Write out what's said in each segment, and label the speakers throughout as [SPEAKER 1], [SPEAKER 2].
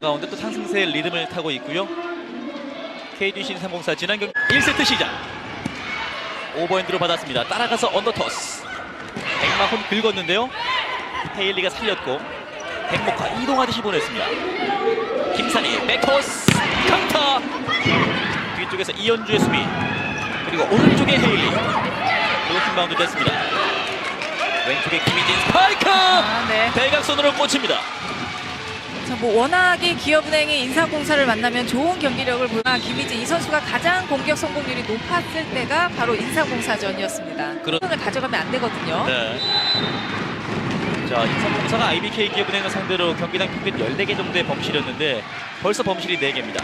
[SPEAKER 1] 가운데 또 상승세의 리듬을 타고 있고요. KD 신상공사 지난 경기 1세트 시작. 오버핸드로 받았습니다. 따라가서 언더토스. 백마혼 긁었는데요. 헤일리가 살렸고 백목화 이동하듯이 보냈습니다. 김산희 백토스 강타. 뒤쪽에서 이현주의 수비. 그리고 오른쪽에 헤일리. 블로킹 바운드 됐습니다. 왼쪽에 김희진 스파이크.
[SPEAKER 2] 아, 네.
[SPEAKER 1] 대각선으로 꽂힙니다.
[SPEAKER 2] 자, 뭐 워낙에 기업은행이 인삼공사를 만나면 좋은 경기력을 보여 김희진 이 선수가 가장 공격 성공률이 높았을 때가 바로 인삼공사전이었습니다.
[SPEAKER 1] 그렇-
[SPEAKER 2] 그런 을 가져가면 안 되거든요.
[SPEAKER 1] 네. 자, 인삼공사가 IBK 기업은행을 상대로 경기당 평균 14개 정도의 범실이었는데 벌써 범실이 4개입니다.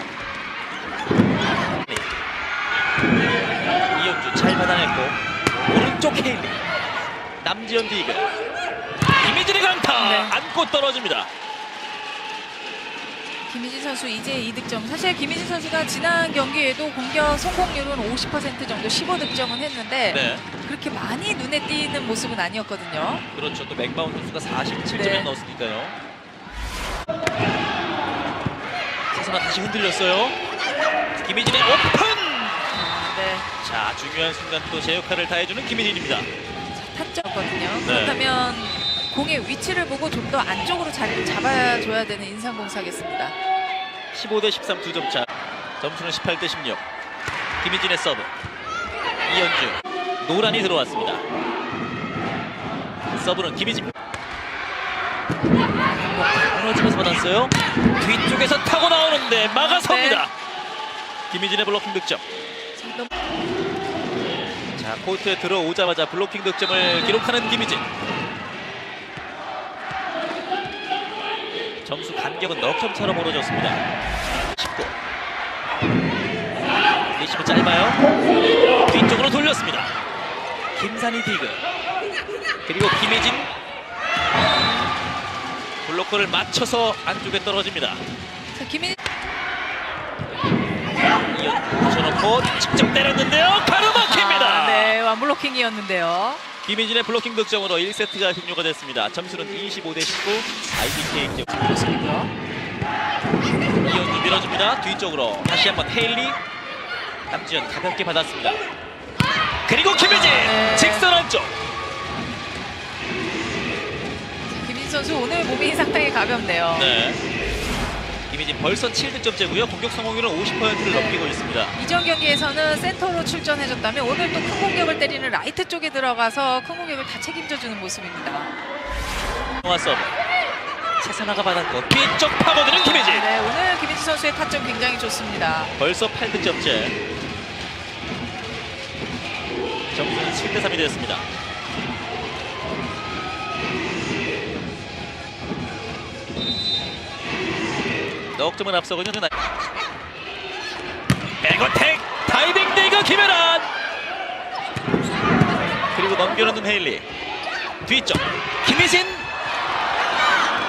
[SPEAKER 1] 이현주 잘 받아냈고 오른쪽 헤일리 남지현 디그 김희진의 강타
[SPEAKER 2] 네.
[SPEAKER 1] 안고 떨어집니다.
[SPEAKER 2] 김희진 선수 이제 2득점. 사실 김희진 선수가 지난 경기에도 공격 성공률은 50% 정도 15득점은 했는데
[SPEAKER 1] 네.
[SPEAKER 2] 그렇게 많이 눈에 띄는 모습은 아니었거든요.
[SPEAKER 1] 그렇죠. 또 맥바운 선수가 47점을
[SPEAKER 2] 네.
[SPEAKER 1] 넣었으니까요. 세선아 다시 흔들렸어요. 김희진의 오픈!
[SPEAKER 2] 네.
[SPEAKER 1] 자 중요한 순간 또 제 역할을 다해주는 김희진입니다.
[SPEAKER 2] 타점이거든요.
[SPEAKER 1] 네.
[SPEAKER 2] 그렇다면 공의 위치를 보고 좀 더 안쪽으로 자리를 잡아줘야 되는 인삼공사겠습니다.
[SPEAKER 1] 15대 13 두 점 차. 점수는 18대 16. 김희진의 서브. 이현주 노란이 들어왔습니다. 서브는 김희진. 무너지면서 받았어요. 뒤쪽에서 타고 나오는데 막아섭니다. 김희진의 블로킹 득점.
[SPEAKER 2] 자,
[SPEAKER 1] 코트에 들어오자마자 블로킹 득점을 기록하는 김희진 점수 간격은 넉점 차로 벌어졌습니다. 19 리시브 짧아요. 뒤쪽으로 돌렸습니다. 김산희 디그. 그리고 김희진. 블로커를 맞춰서 안쪽에 떨어집니다.
[SPEAKER 2] 자,
[SPEAKER 1] 이연 붙여놓고 직접 때렸는데요.
[SPEAKER 2] 완 블로킹이었는데요.
[SPEAKER 1] 김희진의 블로킹 득점으로 1세트가 종료가 됐습니다. 점수는 25 대 19 IBK 기업. 이현주 밀어줍니다. 뒤쪽으로 다시 한번 헤일리 남지현 가볍게 받았습니다. 그리고 김희진
[SPEAKER 2] 네.
[SPEAKER 1] 직선 안쪽
[SPEAKER 2] 김희진 선수 오늘 몸이 상당히 가볍네요.
[SPEAKER 1] 네. 김희진 벌써 7득점째고요. 공격 성공률은 50%를 넘기고 있습니다.
[SPEAKER 2] 이전 경기에서는 센터로 출전해줬다면 오늘 또 큰 공격을 때리는 라이트 쪽에 들어가서 큰 공격을 다 책임져주는 모습입니다.
[SPEAKER 1] 동화 서브 최선화가 받았고 뒤쪽 파고드는 김희진
[SPEAKER 2] 네, 오늘 김희진 선수의 타점 굉장히 좋습니다.
[SPEAKER 1] 벌써 8득점째 점수는 7대 3이 되었습니다. 넉 점을 앞서고 있는 나 백어택 다이빙 디그 김혜란 그리고 넘겨놓는 헤일리 뒤쪽 김희진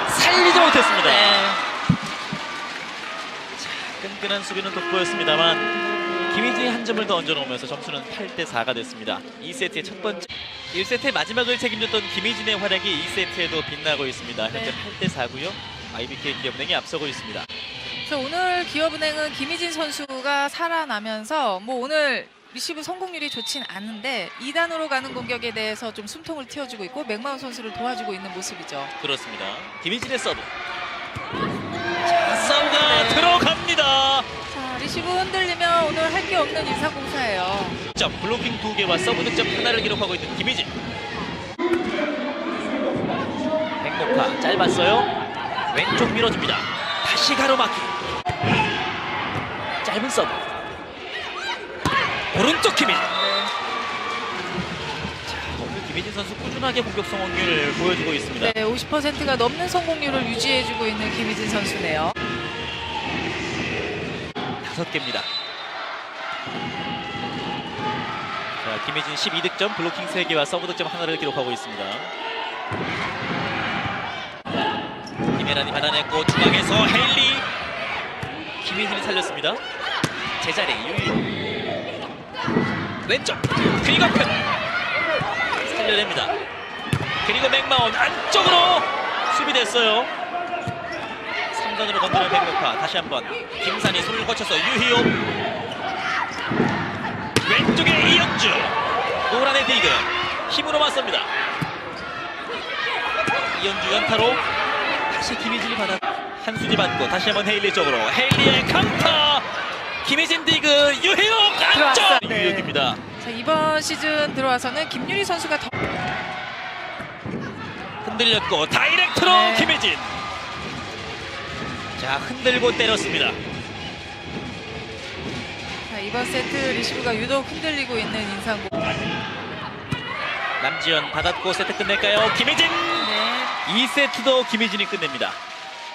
[SPEAKER 1] 살리지 못했습니다.
[SPEAKER 2] 네.
[SPEAKER 1] 끈끈한 수비는 돋보였습니다만 김희진이 한 점을 더 얹어놓으면서 점수는 8대 4가 됐습니다. 2세트의 첫 번째 1세트의 마지막을 책임졌던 김희진의 활약이 2세트에도 빛나고 있습니다. 현재
[SPEAKER 2] 네.
[SPEAKER 1] 8대 4고요. IBK 기업은행이 앞서고 있습니다.
[SPEAKER 2] 그래서 오늘 기업은행은 김희진 선수가 살아나면서 뭐 오늘 리시브 성공률이 좋진 않은데 2단으로 가는 공격에 대해서 좀 숨통을 틔워주고 있고 맥마운 선수를 도와주고 있는 모습이죠.
[SPEAKER 1] 그렇습니다. 김희진의 서브. 자, 서브가
[SPEAKER 2] 네.
[SPEAKER 1] 들어갑니다.
[SPEAKER 2] 자, 리시브 흔들리면 오늘 할 게 없는 인사공사예요.
[SPEAKER 1] 점 블로킹 두 개와 서브 득점 하나를 기록하고 있는 김희진. 백목화 짧았어요. 왼쪽 밀어줍니다. 다시 가로막기. 짧은 서브. 오른쪽 오늘 김희진 선수 꾸준하게 공격 성공률을 보여주고 있습니다.
[SPEAKER 2] 네, 50%가 넘는 성공률을 유지해주고 있는 김희진 선수네요.
[SPEAKER 1] 다섯 개입니다. 자, 김혜진 12득점, 블로킹 3개와 서브 득점 하나를 기록하고 있습니다. 김혜란이 받아냈고 중앙에서 헤일리. 김혜진이 살렸습니다. 제자리 유유. 왼쪽 긁어편. 살려냅니다. 그리고 맥마운 안쪽으로 수비됐어요. 중간으로 건드는 백목화 다시 한번 김산이 손을 거쳐서 유희용. 왼쪽에 이영주. 노란의 디그 힘으로 맞섭니다. 이영주 연타로 다시 김희진이 받아 한수지 받고 다시 한번 헤일리 쪽으로 헤일리의 카운터 김희진 디그 안쪽
[SPEAKER 2] 들어왔어요. 네.
[SPEAKER 1] 유희용입니다
[SPEAKER 2] 자, 이번 시즌 들어와서는 김유리 선수가 더
[SPEAKER 1] 흔들렸고 다이렉트로
[SPEAKER 2] 네.
[SPEAKER 1] 김혜진 자 흔들고 때렸습니다
[SPEAKER 2] 자, 이번 세트 리시브가 유독 흔들리고 있는 인상고.
[SPEAKER 1] 남지현 받았고 세트 끝낼까요 김혜진
[SPEAKER 2] 네.
[SPEAKER 1] 2세트도 김혜진이 끝냅니다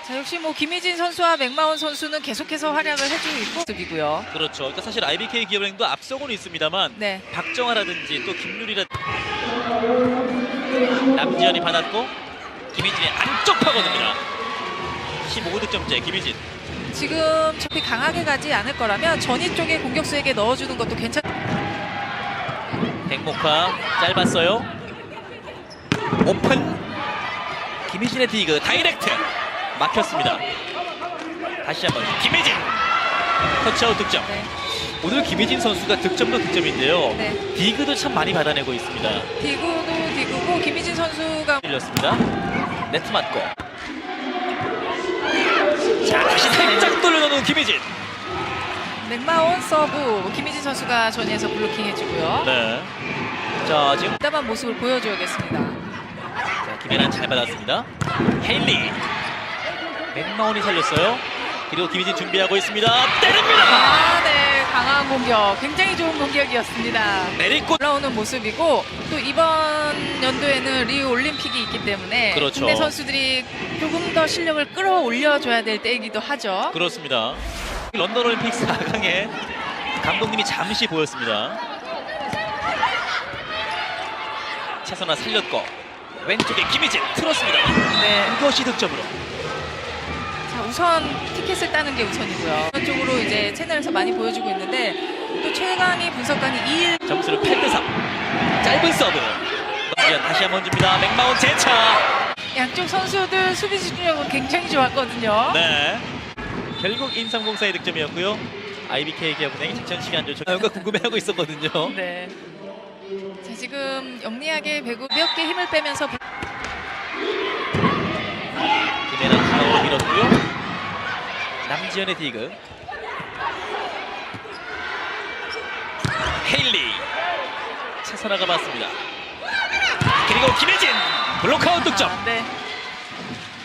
[SPEAKER 2] 자, 역시 뭐 김희진 선수와 맥마원 선수는 계속해서 활약을 해주고 있고 모습이고요.
[SPEAKER 1] 그렇죠 그러니까 사실 IBK 기업은행도 앞서고는 있습니다만
[SPEAKER 2] 네.
[SPEAKER 1] 박정아라든지 또 김유리라 남지현이 받았고 김혜진이 안쪽 파고듭니다 15득점째 김혜진
[SPEAKER 2] 지금 저렇게 강하게 가지 않을 거라면 전위 쪽에 공격수에게 넣어주는 것도 괜찮.
[SPEAKER 1] 백목화 짧았어요 오픈 김희진의 디그 다이렉트 막혔습니다 다시 한번 김희진 터치아웃 득점
[SPEAKER 2] 네.
[SPEAKER 1] 오늘 김희진 선수가 득점도 득점인데요
[SPEAKER 2] 네.
[SPEAKER 1] 디그도 참 많이 받아내고 있습니다
[SPEAKER 2] 디구도 디구고 김희진 선수가
[SPEAKER 1] 밀렸습니다 네트 맞고 자 다시 살짝 돌려놓는 김희진
[SPEAKER 2] 맥마원 서브 김희진 선수가 전위에서 블로킹 해주고요.
[SPEAKER 1] 네 자 지금
[SPEAKER 2] 답답한 모습을 보여줘야겠습니다.
[SPEAKER 1] 자, 김혜란 잘 받았습니다. 헤일리. 맥마운이 살렸어요. 그리고 김희진 준비하고 있습니다. 때립니다.
[SPEAKER 2] 아, 네. 강한 공격. 굉장히 좋은 공격이었습니다.
[SPEAKER 1] 내리꽃.
[SPEAKER 2] 올라오는 모습이고 또 이번 연도에는 리우 올림픽이 있기 때문에
[SPEAKER 1] 그렇죠.
[SPEAKER 2] 국내 선수들이 조금 더 실력을 끌어올려줘야 될 때이기도 하죠.
[SPEAKER 1] 그렇습니다. 런던 올림픽 4강에 감독님이 잠시 보였습니다. 최선아 살렸고 왼쪽에 김희진 틀었습니다.
[SPEAKER 2] 네.
[SPEAKER 1] 이것이 득점으로.
[SPEAKER 2] 자, 우선 티켓을 따는 게 우선이고요. 이런 쪽으로 이제 채널에서 많이 보여주고 있는데 또 최강희 분석관이 2일
[SPEAKER 1] 점수를 8대 3. 짧은 서브. 다시 한번 줍니다. 맥마운 재차.
[SPEAKER 2] 양쪽 선수들 수비 집중력은 굉장히 좋았거든요.
[SPEAKER 1] 네. 결국 인삼공사의 득점이었고요. IBK 기업은행이 작전 시간 조정. 뭔가 궁금해하고 있었거든요.
[SPEAKER 2] 네. 자 지금 영리하게 배구 가볍게 힘을 빼면서
[SPEAKER 1] 김혜란 중앙으로 밀었고요. 남지현의 디그. 헤일리. 최선화가 맞습니다. 그리고 김혜진 블록아웃 득점.
[SPEAKER 2] 아, 네.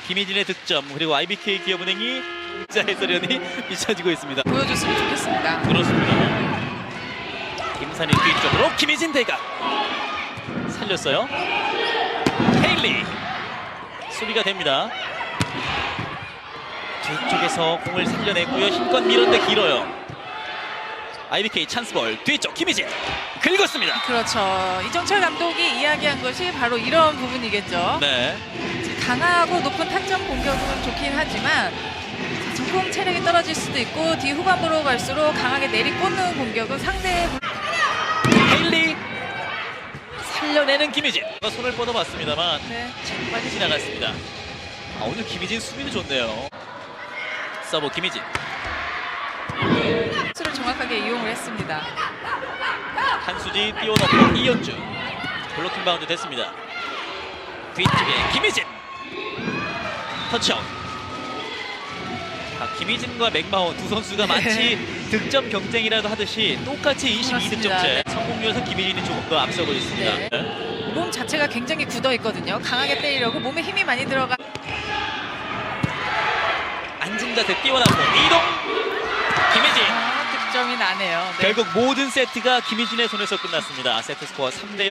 [SPEAKER 1] 김혜진의 득점 그리고 IBK 기업은행이 자 해설위원이 비춰지고 있습니다.
[SPEAKER 2] 보여줬으면 좋겠습니다.
[SPEAKER 1] 그렇습니다. 김산이 뒤쪽으로 김희진 대각 살렸어요. 헤일리 수비가 됩니다. 뒤쪽에서 공을 살려내고요. 힘껏 밀었는데 길어요. IBK 찬스볼 뒤쪽 김희진 긁었습니다.
[SPEAKER 2] 그렇죠. 이정철 감독이 이야기한 것이 바로 이런 부분이겠죠.
[SPEAKER 1] 네.
[SPEAKER 2] 강하고 높은 타점 공격은 좋긴 하지만 전공 체력이 떨어질 수도 있고 뒤 후반부로 갈수록 강하게 내리꽂는 공격은 상대의
[SPEAKER 1] 헤일리 살려내는 김희진 손을 뻗어봤습니다.만
[SPEAKER 2] 네.
[SPEAKER 1] 참 빨리 지나갔습니다. 아, 오늘 김희진 수비도 좋네요. 서브 김희진
[SPEAKER 2] 수를 정확하게 이용을 했습니다.
[SPEAKER 1] 한수지 띄워넣고 이현주 블로킹 바운드 됐습니다. 뒤쪽에 김희진 터치아웃 아, 김희진과 맥마원 두 선수가 마치 득점 경쟁이라도 하듯이 똑같이
[SPEAKER 2] 그렇습니다.
[SPEAKER 1] 22득점째 성공률에서 김희진이 조금 더 앞서고 있습니다.
[SPEAKER 2] 네.
[SPEAKER 1] 네.
[SPEAKER 2] 몸 자체가 굉장히 굳어 있거든요. 강하게 때리려고 몸에 힘이 많이 들어가.
[SPEAKER 1] 앉은 자세 띄워놨고 이동 김희진
[SPEAKER 2] 아, 득점이 나네요. 네.
[SPEAKER 1] 결국 모든 세트가 김희진의 손에서 끝났습니다. 세트 스코어 3대